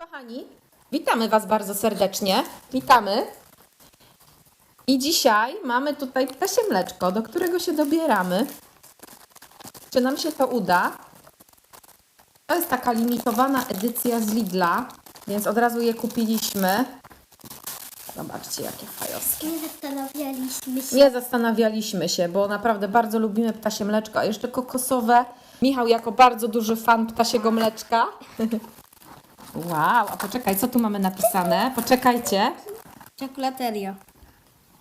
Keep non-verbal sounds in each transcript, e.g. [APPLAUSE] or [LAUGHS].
Kochani, witamy Was bardzo serdecznie. Witamy. I dzisiaj mamy tutaj ptasie mleczko, do którego się dobieramy. Czy nam się to uda? To jest taka limitowana edycja z Lidla, więc od razu je kupiliśmy. Zobaczcie, jakie fajowskie. Nie zastanawialiśmy się. Nie zastanawialiśmy się, bo naprawdę bardzo lubimy ptasie mleczko, a jeszcze kokosowe. Michał jako bardzo duży fan ptasiego mleczka. [LAUGHS] Wow, a poczekaj, co tu mamy napisane? Poczekajcie. Czekolateria.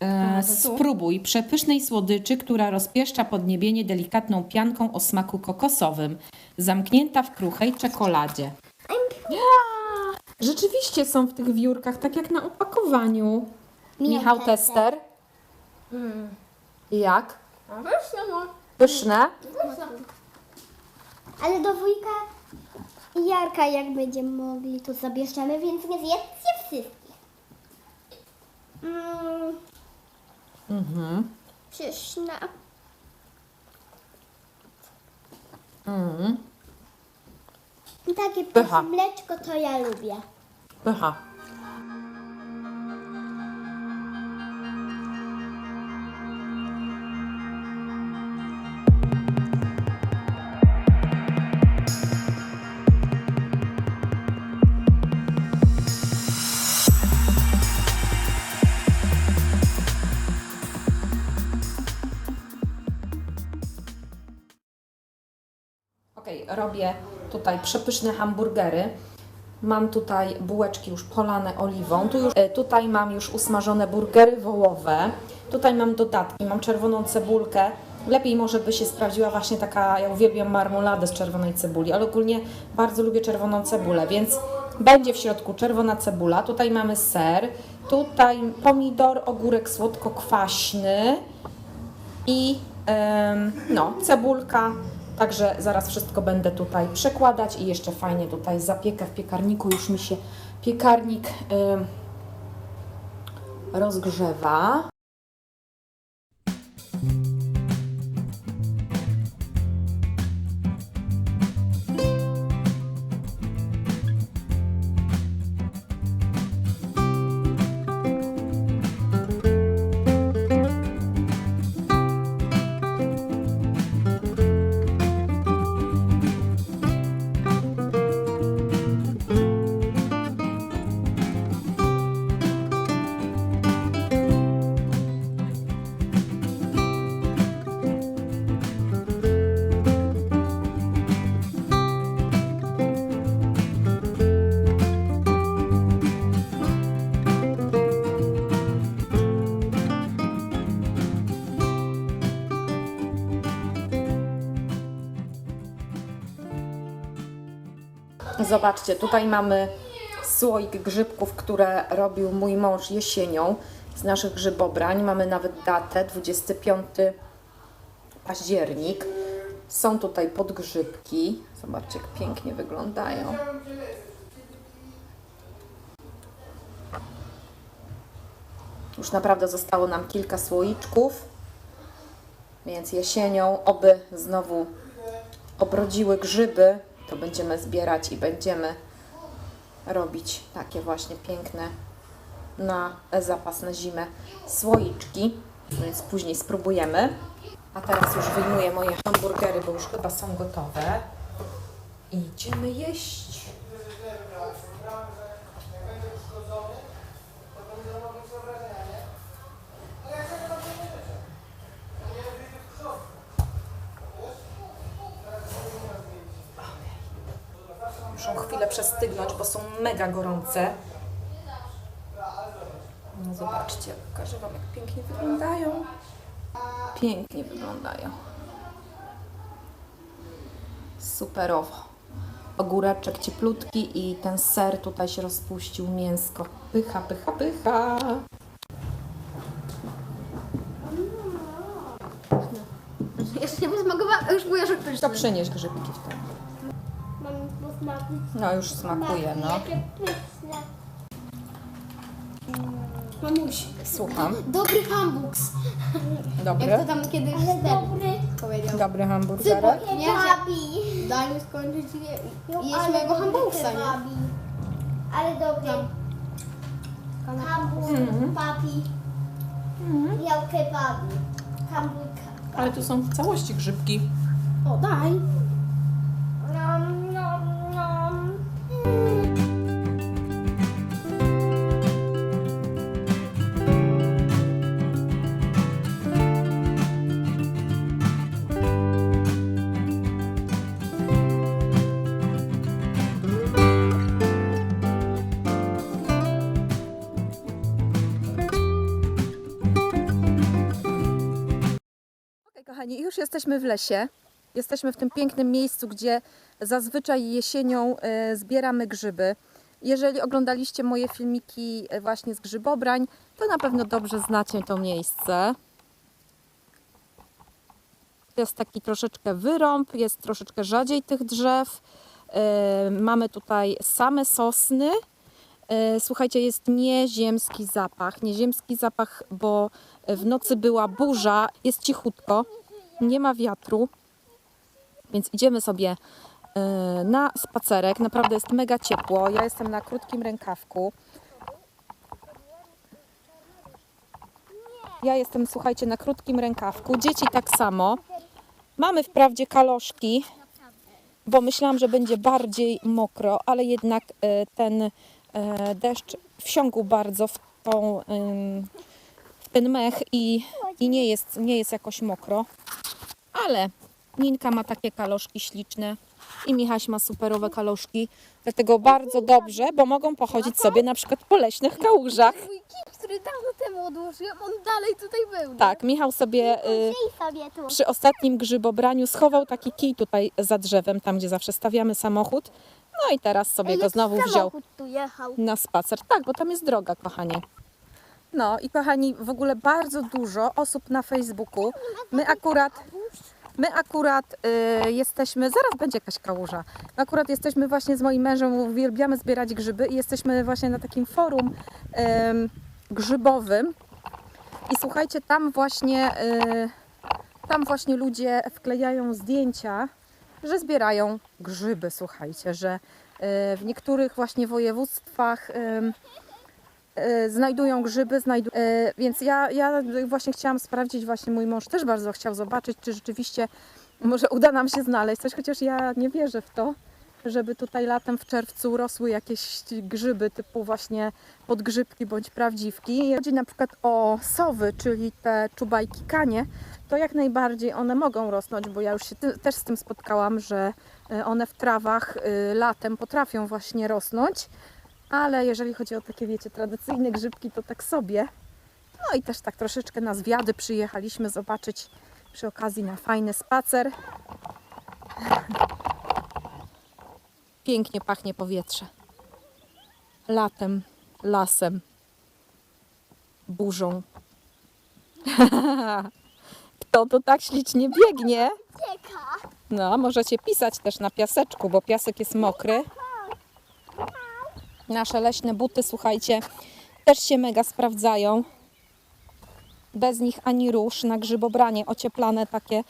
E, spróbuj przepysznej słodyczy, która rozpieszcza podniebienie delikatną pianką o smaku kokosowym, zamknięta w kruchej czekoladzie. Ja! Rzeczywiście są w tych wiórkach, tak jak na opakowaniu. Michał tester. Jak? Pyszne no. Pyszne? Ale do wujka i Jarka jak będziemy mogli, to zabierzemy, więc nie zjedzcie wszystkich. Mm, Mhm. pyszne. Mhm. Takie Pycha. pyszne mleczko to ja lubię. Pycha. Robię tutaj przepyszne hamburgery. Mam tutaj bułeczki już polane oliwą. Tu już, e, tutaj mam już usmażone burgery wołowe. Tutaj mam dodatki, mam czerwoną cebulkę. Lepiej może by się sprawdziła właśnie taka, ja uwielbiam marmoladę z czerwonej cebuli, ale ogólnie bardzo lubię czerwoną cebulę, więc będzie w środku czerwona cebula. Tutaj mamy ser, tutaj pomidor, ogórek słodko-kwaśny, i no, cebulka. Także zaraz wszystko będę tutaj przekładać i jeszcze fajnie tutaj zapiekę w piekarniku. Już mi się piekarnik rozgrzewa. Zobaczcie, tutaj mamy słoik grzybków, które robił mój mąż jesienią z naszych grzybobrań. Mamy nawet datę 25 październik. Są tutaj podgrzybki. Zobaczcie, jak pięknie wyglądają. Już naprawdę zostało nam kilka słoiczków, więc jesienią, oby znowu obrodziły grzyby, to będziemy zbierać i będziemy robić takie właśnie piękne na zapas na zimę słoiczki, więc później spróbujemy. A teraz już wyjmuję moje hamburgery, bo już chyba są gotowe. Idziemy jeść. Muszą chwilę przestygnąć, bo są mega gorące. No zobaczcie, pokażę Wam jak pięknie wyglądają. Pięknie wyglądają. Superowo. Ogóreczek cieplutki i ten ser tutaj się rozpuścił, mięsko. Pycha, pycha, pycha. Jeszcze nie posmakowałam, już pyszne. To przynieś grzybki w tym. Mam posmaku. No już smakuje, no. Jakie pyszne. Mamuś, Słucham. dobry hamburgs. Dobry. Jak to tam kiedyś ten dobry powiedział. Dobry hamburgerek. Nie, że daj mi skończyć je, jeść mojego hamburgsa, nie? Ale dobre. Hamburg, papi. Miał kebaby. Hamburg. Ale tu są w całości grzybki. O, daj. Już jesteśmy w lesie. Jesteśmy w tym pięknym miejscu, gdzie zazwyczaj jesienią e, zbieramy grzyby. Jeżeli oglądaliście moje filmiki e, właśnie z grzybobrań, to na pewno dobrze znacie to miejsce. Jest taki troszeczkę wyrąb, jest troszeczkę rzadziej tych drzew. E, Mamy tutaj same sosny. Słuchajcie, jest nieziemski zapach. Nieziemski zapach, bo w nocy była burza, jest cichutko, nie ma wiatru, więc idziemy sobie e, na spacerek. Naprawdę jest mega ciepło. Ja jestem na krótkim rękawku. Ja jestem, słuchajcie, na krótkim rękawku. Dzieci tak samo. Mamy wprawdzie kaloszki, bo myślałam, że będzie bardziej mokro, ale jednak e, ten e, deszcz wsiąkł bardzo w, tą, w ten mech i, i nie, jest, nie jest jakoś mokro. Ale Ninka ma takie kaloszki śliczne i Michaś ma superowe kaloszki, dlatego bardzo dobrze, bo mogą pochodzić sobie na przykład po leśnych kałużach. Mój kit, który dawno temu odłożyłem, on dalej tutaj był. nie? Tak, Michał sobie y, sobie tu. przy ostatnim grzybobraniu schował taki kij tutaj za drzewem, tam gdzie zawsze stawiamy samochód. No i teraz sobie go znowu wziął Samochód tu jechał. na spacer. Tak, bo tam jest droga, kochanie. No i kochani, w ogóle bardzo dużo osób na Facebooku. My akurat, my akurat y, jesteśmy, zaraz będzie jakaś kałuża. My akurat jesteśmy właśnie z moim mężem, uwielbiamy zbierać grzyby i jesteśmy właśnie na takim forum em, grzybowym. I słuchajcie, tam właśnie, y, tam właśnie ludzie wklejają zdjęcia, że zbierają grzyby, słuchajcie, że y, w niektórych właśnie województwach y, znajdują grzyby, y, więc ja, ja właśnie chciałam sprawdzić, właśnie mój mąż też bardzo chciał zobaczyć, czy rzeczywiście może uda nam się znaleźć coś, chociaż ja nie wierzę w to, żeby tutaj latem w czerwcu rosły jakieś grzyby typu właśnie podgrzybki bądź prawdziwki. Chodzi na przykład o sowy, czyli te czubajki kanie, to jak najbardziej one mogą rosnąć, bo ja już się też z tym spotkałam, że y, one w trawach y, latem potrafią właśnie rosnąć, ale jeżeli chodzi o takie, wiecie, tradycyjne grzybki, to tak sobie. No i też tak troszeczkę na zwiady przyjechaliśmy zobaczyć przy okazji na fajny spacer. Pięknie pachnie powietrze. Latem, lasem, burzą. [LAUGHS] Kto to tak ślicznie biegnie? No, możecie pisać też na piaseczku, bo piasek jest mokry. Nasze leśne buty, słuchajcie, też się mega sprawdzają. Bez nich ani rusz na grzybobranie, ocieplane takie y,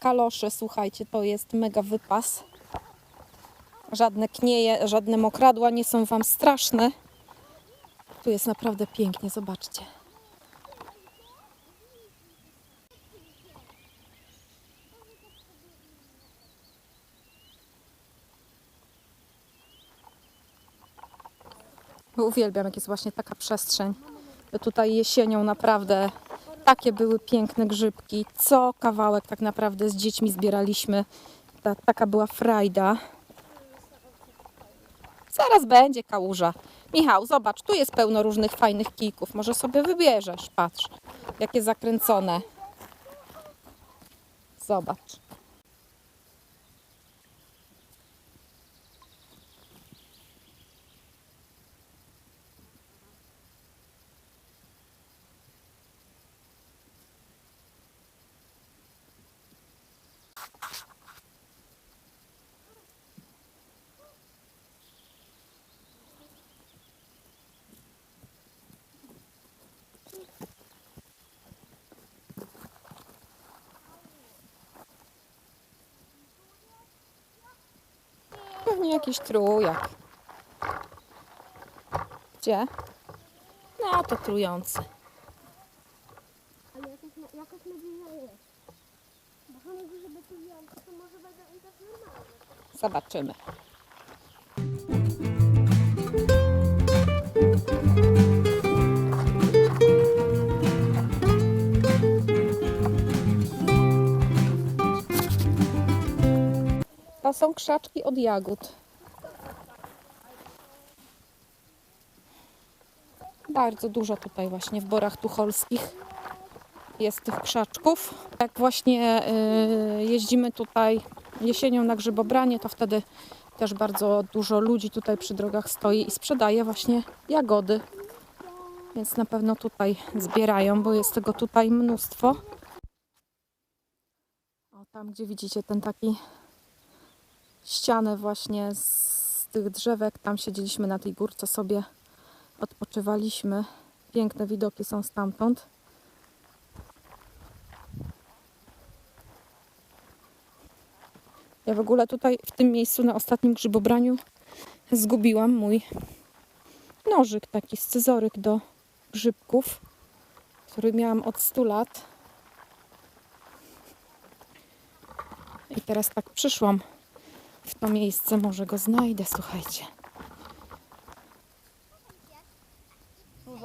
kalosze, słuchajcie, to jest mega wypas. Żadne knieje, żadne mokradła nie są Wam straszne. Tu jest naprawdę pięknie, zobaczcie. Uwielbiam, jak jest właśnie taka przestrzeń. Tutaj jesienią naprawdę takie były piękne grzybki. Co kawałek tak naprawdę z dziećmi zbieraliśmy. Ta, taka była frajda. Zaraz będzie kałuża. Michał, zobacz, tu jest pełno różnych fajnych kijków. Może sobie wybierzesz. Patrz, jakie zakręcone. Zobacz. Pewnie jakiś trójak. Gdzie? No to trujący. Ale jakaś, jakaś nadzieja jest. Bo on mówi, żeby to może będą i tak normalne. Zobaczymy. To są krzaczki od jagód. Bardzo dużo tutaj właśnie w borach tucholskich jest tych krzaczków. Jak właśnie y, jeździmy tutaj jesienią na grzybobranie, to wtedy też bardzo dużo ludzi tutaj przy drogach stoi i sprzedaje właśnie jagody. Więc na pewno tutaj zbierają, bo jest tego tutaj mnóstwo. O, tam gdzie widzicie ten taki ścianę właśnie z tych drzewek, tam siedzieliśmy na tej górce sobie, odpoczywaliśmy. Piękne widoki są stamtąd. Ja w ogóle tutaj w tym miejscu na ostatnim grzybobraniu zgubiłam mój nożyk, taki scyzoryk do grzybków, który miałam od 100 lat. I teraz tak przyszłam w to miejsce, może go znajdę, słuchajcie. Tu.